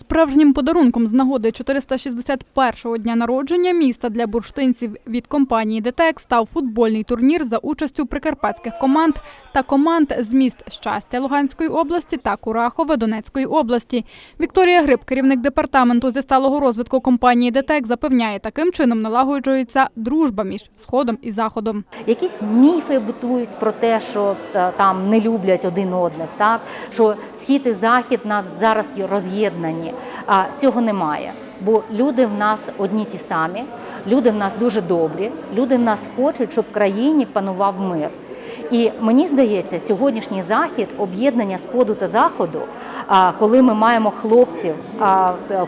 Справжнім подарунком з нагоди 461-го дня народження міста для бурштинців від компанії «ДТЕК» став футбольний турнір за участю прикарпатських команд та команд з міст Щастя Луганської області та Курахове Донецької області. Вікторія Гриб, керівник департаменту зі сталого розвитку компанії «ДТЕК», запевняє, таким чином налагоджується дружба між Сходом і Заходом. Якісь міфи будують про те, що там не люблять один одних, так що схід і захід нас зараз роз'єднані. А цього немає. Бо люди в нас одні ті самі, люди в нас дуже добрі, люди в нас хочуть, щоб в країні панував мир. І мені здається, сьогоднішній захід, об'єднання сходу та заходу, коли ми маємо хлопців,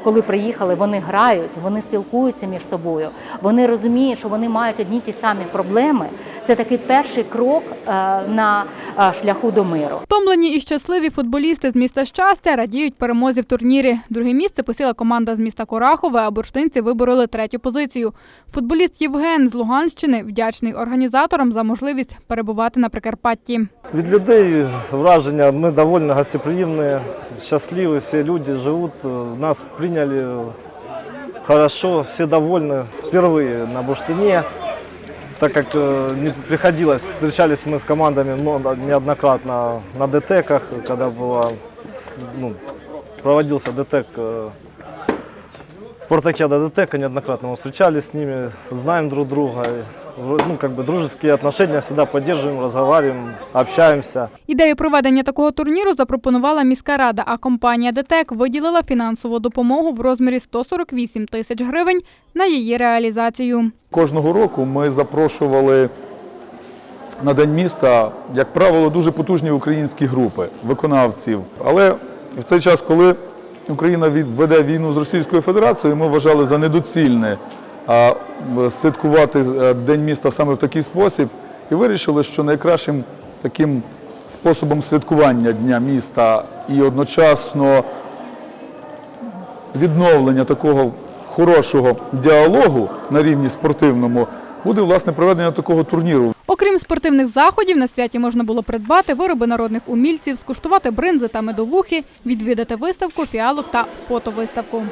коли приїхали, вони грають, вони спілкуються між собою, вони розуміють, що вони мають одні ті самі проблеми. Це такий перший крок е, на шляху до миру. Втомлені і щасливі футболісти з міста Щастя радіють перемозі в турнірі. Друге місце посіла команда з міста Корахове, а бурштинці вибороли третю позицію. Футболіст Євген з Луганщини вдячний організаторам за можливість перебувати на Прикарпатті. Від людей враження, ми доволі гостеприємні, щасливі, всі люди живуть, нас прийняли хорошо, всі довольні. Впервые на Буштине, так как э, не приходилось, встречались мы с командами но- неоднократно на ДТЭКах, когда было, с- ну, проводился ДТЭК, э, Спартакиада ДТЭКа, неоднократно мы встречались с ними, знаем друг друга, В- ну, как бы дружеские отношения всегда поддерживаем, разговариваем, общаемся. Ідею проведення такого турніру запропонувала міська рада, а компанія ДТЕК виділила фінансову допомогу в розмірі 148 тисяч гривень на її реалізацію. Кожного року ми запрошували на День міста, як правило, дуже потужні українські групи виконавців. Але в цей час, коли Україна веде війну з Російською Федерацією, ми вважали за недоцільне святкувати е, День міста саме в такий спосіб і вирішили, що найкращим таким способом святкування Дня міста і одночасно відновлення такого хорошого діалогу на рівні спортивному буде власне проведення такого турніру. Окрім спортивних заходів, на святі можна було придбати вироби народних умільців, скуштувати бринзи та медовухи, відвідати виставку, фіалок та фотовиставку.